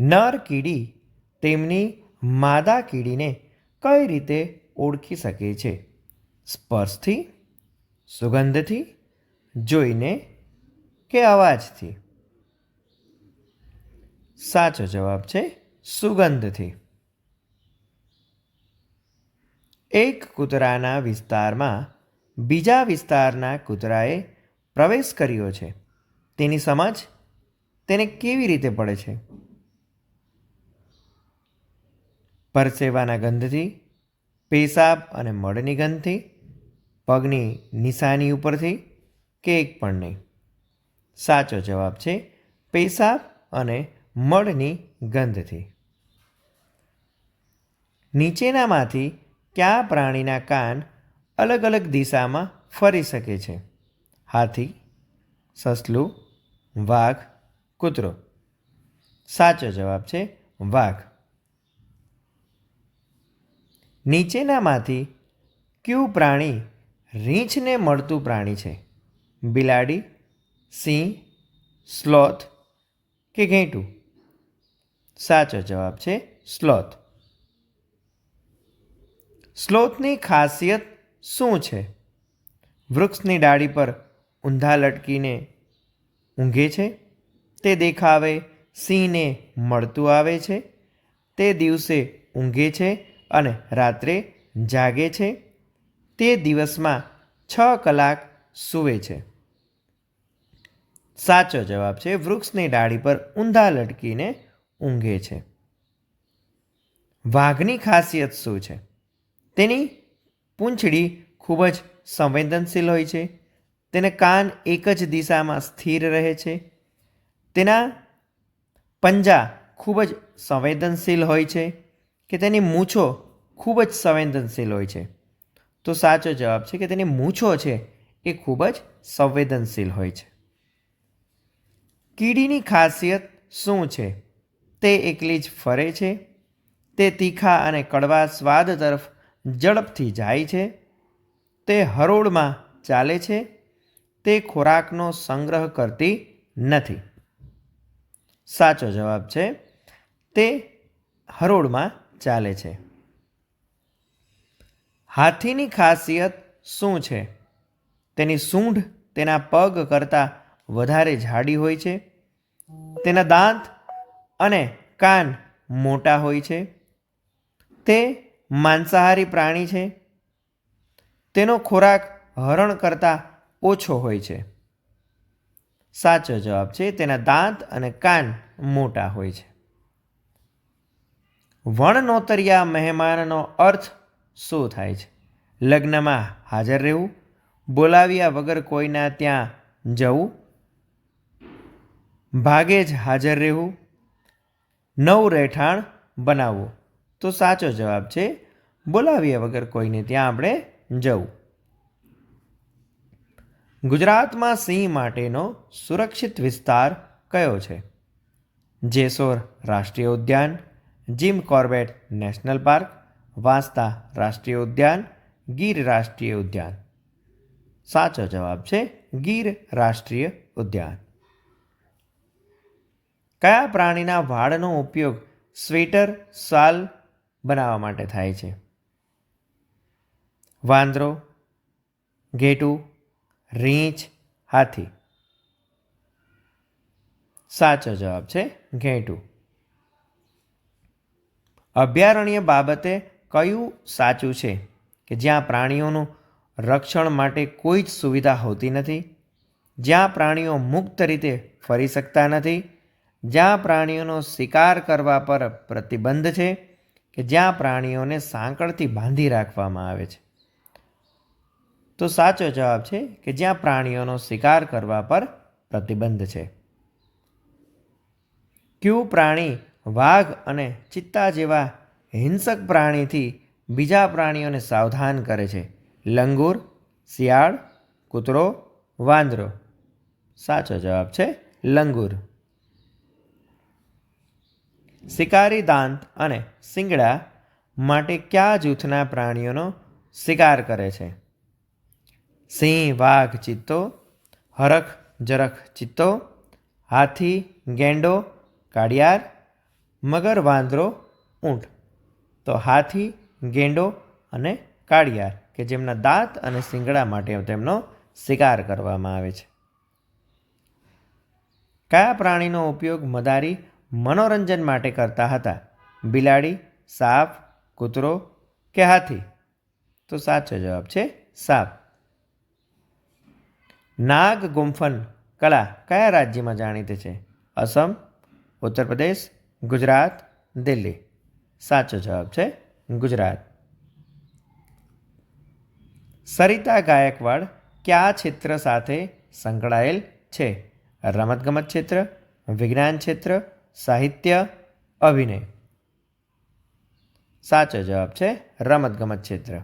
નર કીડી તેમની માદા કીડીને કઈ રીતે ઓળખી શકે છે? સ્પર્શથી, સુગંધથી, જોઈને કે અવાજથી? સાચો જવાબ છે સુગંધથી. એક કૂતરાના વિસ્તારમાં બીજા વિસ્તારના કૂતરાએ પ્રવેશ કર્યો છે. તેની સમજ તેને કેવી રીતે પડે છે? પરસેવાના ગંધથી, પેશાબ અને મળની ગંધથી, પગની નિશાની ઉપરથી કે એક પણ નહીં. સાચો જવાબ છે પેશાબ અને મળની ગંધથી. નીચેનામાંથી કયા પ્રાણીના કાન અલગ અલગ દિશામાં ફરી શકે છે? હાથી, સસલું, વાઘ, કૂતરો. સાચો જવાબ છે વાઘ. નીચેનામાંથી કયું પ્રાણી રીંછને મળતું પ્રાણી છે? બિલાડી, સિંહ, સ્લોથ કે ઘેંટું? સાચો જવાબ છે સ્લોથ. સ્લોથની ખાસિયત શું છે? વૃક્ષની ડાળી પર ઊંધા લટકીને ઊંઘે છે? તે દેખાવે સિંહને મળતું આવે છે? તે દિવસે ઊંઘે છે? અને રાત્રે જાગે છે. તે દિવસમાં છ કલાક સૂવે છે. સાચો જવાબ છે, વૃક્ષની ડાળી પર ઊંધા લટકીને ઊંઘે છે. વાઘની ખાસિયત શું છે? તેની પૂંછડી ખૂબ જ સંવેદનશીલ હોય છે. તેને કાન એક જ દિશામાં સ્થિર રહે છે. તેના પંજા ખૂબ જ સંવેદનશીલ હોય છે. કે તેની મૂછો ખૂબ જ સંવેદનશીલ હોય છે. તો સાચો જવાબ છે કે તેની મૂછો છે એ ખૂબ જ સંવેદનશીલ હોય છે. કીડીની ખાસિયત શું છે? તે એકલી જ ફરે છે? તે તીખા અને કડવા સ્વાદ તરફ ઝડપથી જાય છે? તે હરોળમાં ચાલે છે? તે ખોરાકનો સંગ્રહ કરતી નથી. સાચો જવાબ છે તે હરોળમાં ચાલે છે. હાથીની ખાસિયત શું છે? તેની સૂંઢ તેના પગ કરતાં વધારે જાડી હોય છે. તેના દાંત અને કાન મોટા હોય છે. તે માંસાહારી પ્રાણી છે. તેનો ખોરાક હરણ કરતાં ઓછો હોય છે. સાચો જવાબ છે, તેના દાંત અને કાન મોટા હોય છે. વણનોતરિયા મહેમાનનો અર્થ શું થાય છે? લગ્નમાં હાજર રહેવું, બોલાવ્યા વગર કોઈના ત્યાં જવું, ભાગે જ હાજર રહેવું, નવું રહેઠાણ બનાવવું. તો સાચો જવાબ છે, બોલાવ્યા વગર કોઈને ત્યાં આપણે જવું. ગુજરાતમાં સિંહ માટેનો સુરક્ષિત વિસ્તાર કયો છે? જેસોર રાષ્ટ્રીય ઉદ્યાન Jim Corbett national park, Vansda રાષ્ટ્રીય ઉદ્યાન, ગીર રાષ્ટ્રીય ઉદ્યાન. સાચો જવાબ છે ગીર રાષ્ટ્રીય ઉદ્યાન. કયા પ્રાણીના વાળનો ઉપયોગ સ્વેટર શાલ બનાવવા માટે થાય છે? વાંદરો, ઘેટું, રીંછ, હાથી. સાચો જવાબ છે ઘેટું. અભયારણ્ય બાબતે કયું સાચું છે કે જ્યાં પ્રાણીઓનું રક્ષણ માટે કોઈ જ સુવિધા હોતી નથી? જ્યાં પ્રાણીઓ મુક્ત રીતે ફરી શકતા નથી? જ્યાં પ્રાણીઓનો શિકાર કરવા પર પ્રતિબંધ છે કે જ્યાં પ્રાણીઓને સાંકળથી બાંધી રાખવામાં આવે છે? તો સાચો જવાબ છે કે જ્યાં પ્રાણીઓનો શિકાર કરવા પર પ્રતિબંધ છે. ક્યુ પ્રાણી વાઘ અને ચિત્તા જેવા હિંસક પ્રાણીથી બીજા પ્રાણીઓને સાવધાન કરે છે. લંગૂર, શિયાળ, કૂતરો, વાંદરો. સાચો જવાબ છે લંગૂર. શિકારી દાંત અને શિંગડા માટે કયા જૂથના પ્રાણીઓનો શિકાર કરે છે? સિંહ, વાઘ, ચિત્તો. હરખ, જરખ, ચિત્તો. હાથી, ગેંડો. કાળિયાર મગર વાંદરો, ઊંટ. તો હાથી, ગેંડો અને કાળિયાર, કે જેમના દાંત અને શિંગડા માટે તેમનો શિકાર કરવામાં આવે છે. કયા પ્રાણીનો ઉપયોગ મદારી મનોરંજન માટે કરતા હતા? બિલાડી, સાપ, કૂતરો કે હાથી? તો સાચો જવાબ છે સાપ. નાગ ગુંફન કલા કયા રાજ્યમાં જાણીતી છે? અસમ, ઉત્તર પ્રદેશ ગુજરાત, દિલ્હી. સાચો જવાબ છે ગુજરાત. સરિતા ગાયકવાડ કયા ક્ષેત્ર સાથે સંકળાયેલ છે? રમતગમત ક્ષેત્ર, વિજ્ઞાન ક્ષેત્ર, સાહિત્ય, અભિનય. સાચો જવાબ છે રમતગમત ક્ષેત્ર.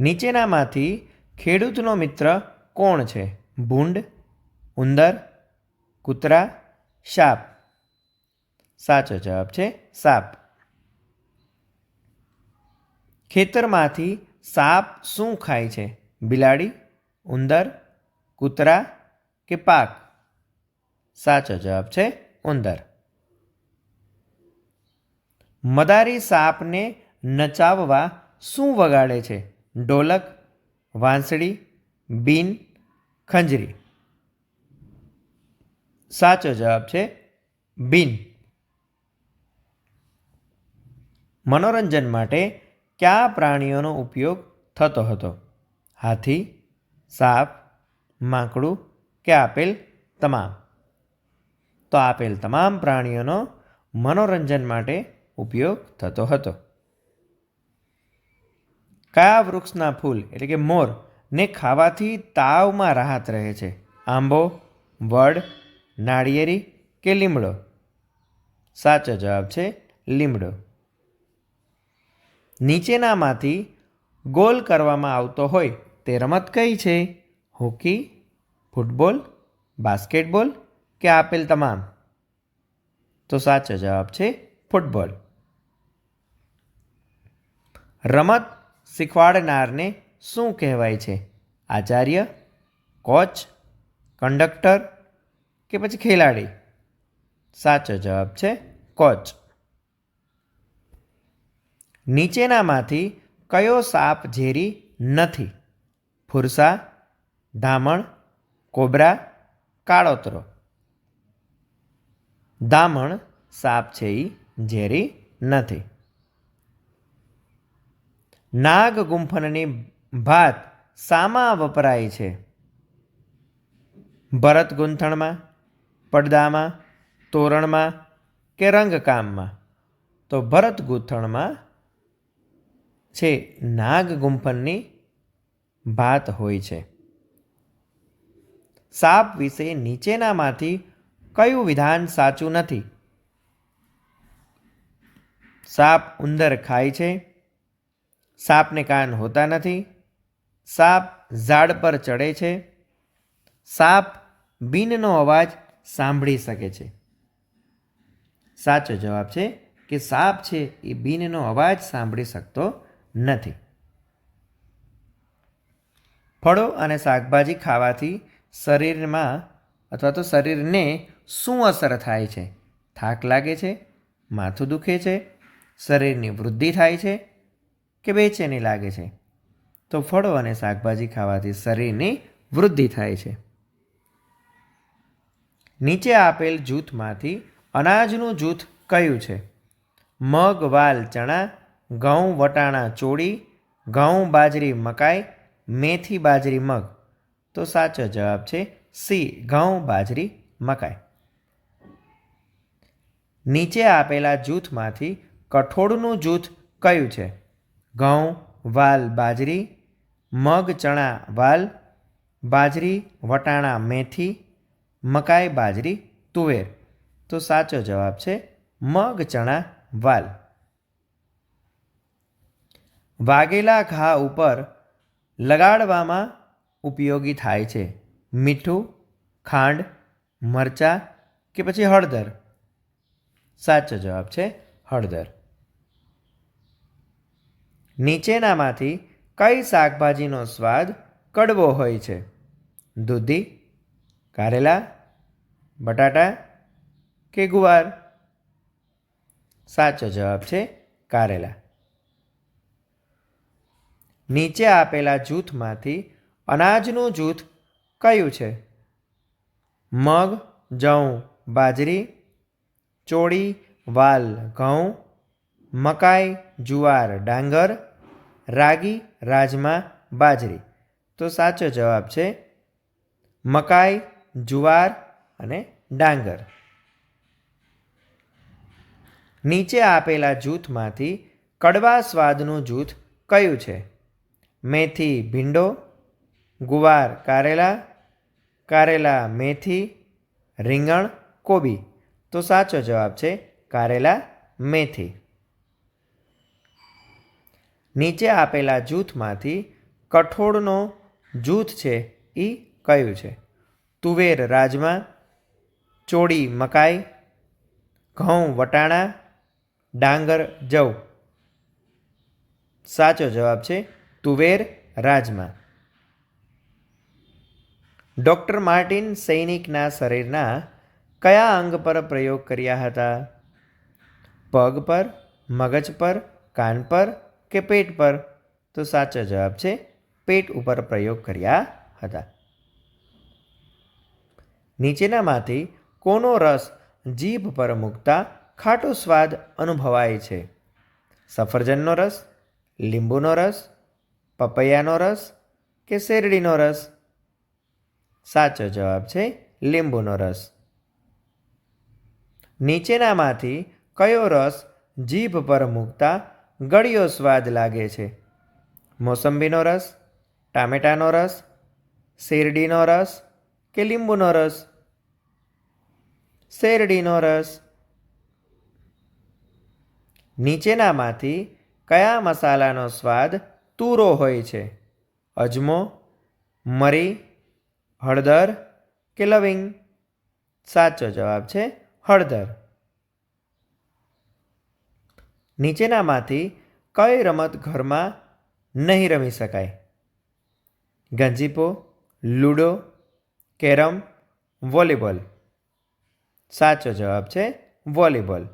નીચેનામાંથી ખેડૂતનો મિત્ર કોણ છે? ભૂંડ, ઉંદર, કૂતરા, સાપ. સાચો જવાબ છે સાપ. ખેતરમાંથી સાપ શું ખાય છે? બિલાડી, ઉંદર, કૂતરા કે પાક? સાચો જવાબ છે ઉંદર. મદારી સાપને નચાવવા શું વગાડે છે? ઢોલક વાંસળી, બીન, ખંજરી. સાચો જવાબ છે બીન. મનોરંજન માટે કયા પ્રાણીઓનો ઉપયોગ થતો હતો? હાથી, સાપ, માંકડું કે આપેલ તમામ? તો આપેલ તમામ પ્રાણીઓનો મનોરંજન માટે ઉપયોગ થતો હતો. કયા વૃક્ષના ફૂલ એટલે કે મોર ને ખાવાથી તાવમાં રાહત રહે છે? આંબો, વડ, નાળિયેરી કે લીમડો? સાચો જવાબ છે લીમડો. નીચેનામાંથી ગોલ કરવામાં આવતો હોય તે રમત કઈ છે? હોકી, ફૂટબોલ, બાસ્કેટબોલ કે આપેલ તમામ? તો સાચો જવાબ છે ફૂટબોલ. રમત શીખવાડનારને શું કહેવાય છે? આચાર્ય, કોચ, કંડક્ટર કે પછી ખેલાડી? સાચો જવાબ છે કોચ. નીચેનામાંથી કયો સાપ ઝેરી નથી? ફુરસા, ધામણ, કોબરા, કાળોતરો? દામણ સાપ છે એ ઝેરી નથી. નાગ ગુંફનની ભાત શામાં વપરાય છે? ભરત ગૂંથણમાં પડદામાં, તોરણમાં કે રંગકામમાં? તો ભરત ગૂંથણમાં છે નાગ ગુંફનની ભાત હોય છે. સાપ વિશે નીચેનામાંથી કયું વિધાન સાચું નથી? સાપ ઉંદર ખાય છે, સાપને કાન હોતા નથી, સાપ ઝાડ પર ચડે છે, સાપ બિનનો અવાજ સાંભળી શકે છે. સાચો જવાબ છે કે સાપ છે એ બિનનો અવાજ સાંભળી શકતો નથી. ફળો અને શાકભાજી ખાવાથી શરીરમાં અથવા તો શરીરને શું અસર થાય છે? થાક લાગે છે, માથું દુખે છે, શરીરની વૃદ્ધિ થાય છે કે બેચેની લાગે છે? તો ફળો અને શાકભાજી ખાવાથી શરીરની વૃદ્ધિ થાય છે. નીચે આપેલ જૂથમાંથી અનાજનું જૂથ કયું છે? મગ, વાલ, ચણા ઘઉં, વટાણા ચોળી, ઘઉં, બાજરી, મકાઈ, મેથી, બાજરી, મગ. તો સાચો જવાબ છે સી, ઘઉં, બાજરી, મકાઈ. નીચે આપેલા જૂથમાંથી કઠોળનું જૂથ કયું છે? ઘઉં, વાલ, બાજરી, મગ, ચણા, વાલ, બાજરી, વટાણા, મેથી, મકાઈ, બાજરી, તુવેર. તો સાચો જવાબ છે મગ, ચણા, વાલ. વાગેલા ઘા ઉપર લગાડવામાં ઉપયોગી થાય છે. મીઠું, ખાંડ, મરચાં કે પછી હળદર? સાચો જવાબ છે હળદર. નીચેનામાંથી કઈ શાકભાજીનો સ્વાદ કડવો હોય છે? દૂધી, કારેલા, બટાટા કે ગુવાર? સાચો જવાબ છે કારેલા. નીચે આપેલા જૂથમાંથી અનાજનું જૂથ કયું છે? મગ જવ બાજરી, ચોળી, વાલ, ઘઉં, મકાઈ, જુવાર, ડાંગર, રાગી, રાજમા, બાજરી. તો સાચો જવાબ છે મકાઈ, જુવાર અને ડાંગર. નીચે આપેલા જૂથમાંથી કડવા સ્વાદનું જૂથ કયું છે? મેથી, ભીંડો, ગુવાર, કારેલા કારેલા મેથી, રીંગણ, કોબી. તો સાચો જવાબ છે કારેલા મેથી. નીચે આપેલા જૂથમાંથી કઠોળનો જૂથ છે એ કયું છે? તુવેર રાજમા, ચોળી મકાઈ, ઘઉં વટાણા, ડાંગર જવ. સાચો જવાબ છે તુવેર રાજમા. ડૉક્ટર માર્ટિન સૈનિકના શરીરના કયા અંગ પર પ્રયોગ કર્યા હતા? પગ પર, મગજ પર, કાન પર કે પેટ પર? તો સાચો જવાબ છે, પેટ ઉપર પ્રયોગ કર્યા હતા. નીચેનામાંથી કોનો રસ જીભ પર મૂકતા ખાટો સ્વાદ અનુભવાય છે? સફરજનનો રસ, લીંબુનો રસ પપૈયાનો રસ કે શેરડીનો રસ? સાચો જવાબ છે લીંબુનો રસ. નીચેનામાંથી કયો રસ જીભ પર મૂકતા ગળ્યો સ્વાદ લાગે છે? મોસંબીનો રસ, ટામેટાનો રસ, શેરડીનો રસ કે લીંબુનો રસ? શેરડીનો રસ. નીચેનામાંથી કયા મસાલાનો સ્વાદ તુરો હોય છે. અજમો, મરી, હળદર કે લવિંગ? સાચો જવાબ છે હળદર. નીચેનામાંથી કઈ રમત ઘરમાં નહીં રમી શકાય? ગંજીપો, લૂડો, કેરમ, વોલીબોલ. સાચો જવાબ છે વોલીબોલ.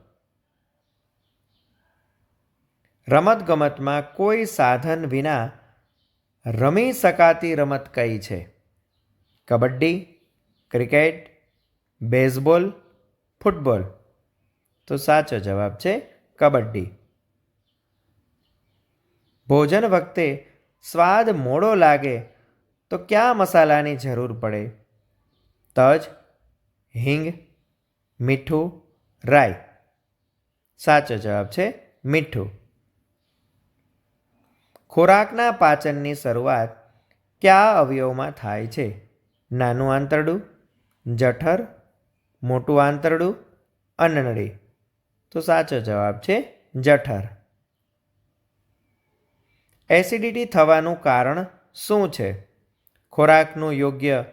રમતગમતમાં કોઈ સાધન વિના રમી શકાતી રમત કઈ છે? Kabaddi, cricket, baseball, football? તો સાચો જવાબ છે કબડ્ડી. ભોજન વખતે સ્વાદ મોડો લાગે તો કયા મસાલાની જરૂર પડે? તજ, હિંગ, મીઠું, રાઈ? સાચો જવાબ છે મીઠું. ખોરાકના પાચનની શરૂઆત કયા અવયવમાં થાય છે? નાનું આંતરડું, જઠર, મોટું આંતરડું, અનનળી. તો સાચો જવાબ છે જઠર. એસિડિટી થવાનું કારણ શું છે? ખોરાકનું યોગ્ય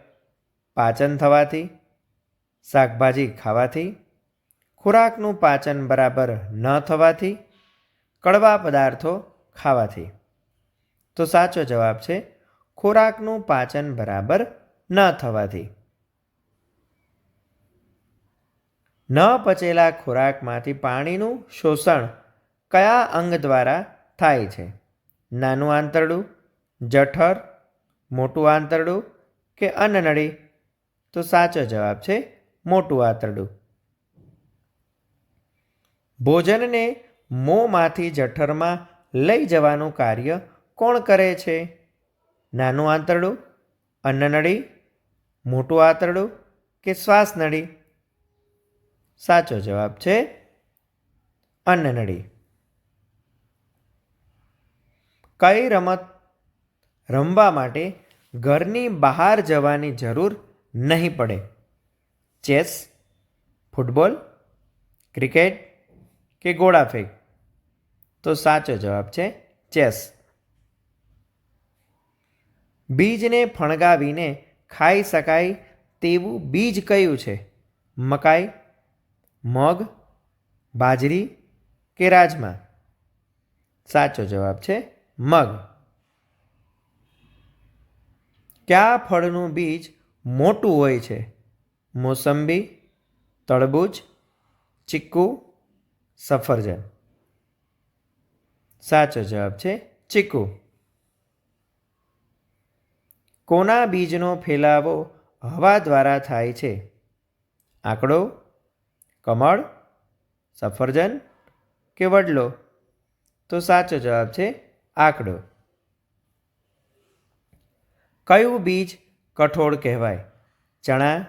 પાચન થવાથી, શાકભાજી ખાવાથી, ખોરાકનું પાચન બરાબર ન થવાથી, કડવા પદાર્થો ખાવાથી. તો સાચો જવાબ છે, ખોરાકનું પાચન બરાબર ન થવાથી. ન પચેલા ખોરાકમાંથી પાણીનું શોષણ કયા અંગ દ્વારા થાય છે? નાનું આંતરડું, જઠર, મોટું આંતરડું કે અન્નનળી તો સાચો જવાબ છે, મોટું આંતરડું. ભોજનને મોંમાંથી જઠરમાં લઈ જવાનું કાર્ય કોણ કરે છે? નાનું આંતરડું અન્નનળી મોટું આંતરડું કે શ્વાસનળી સાચો જવાબ છે અન્નનળી કઈ રમત રમવા માટે ઘરની બહાર જવાની જરૂર નહીં પડે? ચેસ, ફૂટબોલ, ક્રિકેટ કે ગોળાફેંક? તો સાચો જવાબ છે ચેસ. બીજને ફણગાવીને ખાઈ શકાય તેવું બીજ કયું છે? મકાઈ, મગ, બાજરી કે રાજમા? સાચો જવાબ છે મગ. કયા ફળનું બીજ મોટું હોય છે? મોસંબી, તરબૂચ ચીક્કુ સફરજન. સાચો જવાબ છે ચીકુ. કોના બીજનો ફેલાવો હવા દ્વારા થાય છે? આંકડો? કમળ? સફરજન? કે વડલો? તો સાચો જવાબ છે આંકડો. કયું બીજ કઠોળ કહેવાય? ચણા,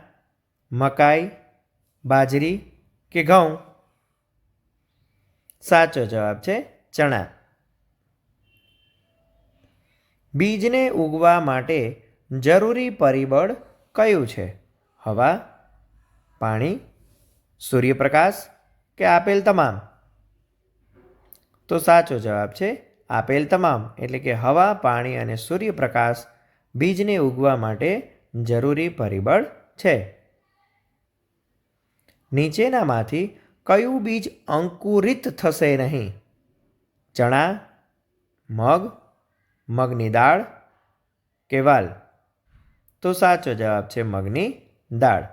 મકાઈ, બાજરી કે ઘઉં? સાચો જવાબ છે ચણા. બીજને ઉગવા માટે જરૂરી પરિબળ કયું છે? હવા, પાણી, સૂર્યપ્રકાશ કે આપેલ તમામ? તો સાચો જવાબ છે આપેલ તમામ. એટલે કે હવા, પાણી અને સૂર્યપ્રકાશ બીજને ઉગવા માટે જરૂરી પરિબળ છે. નીચેનામાંથી કયું બીજ અંકુરિત થશે નહીં? ચણા, મગ, મગની દાળ કે વાલ? તો સાચો જવાબ છે મગની દાળ.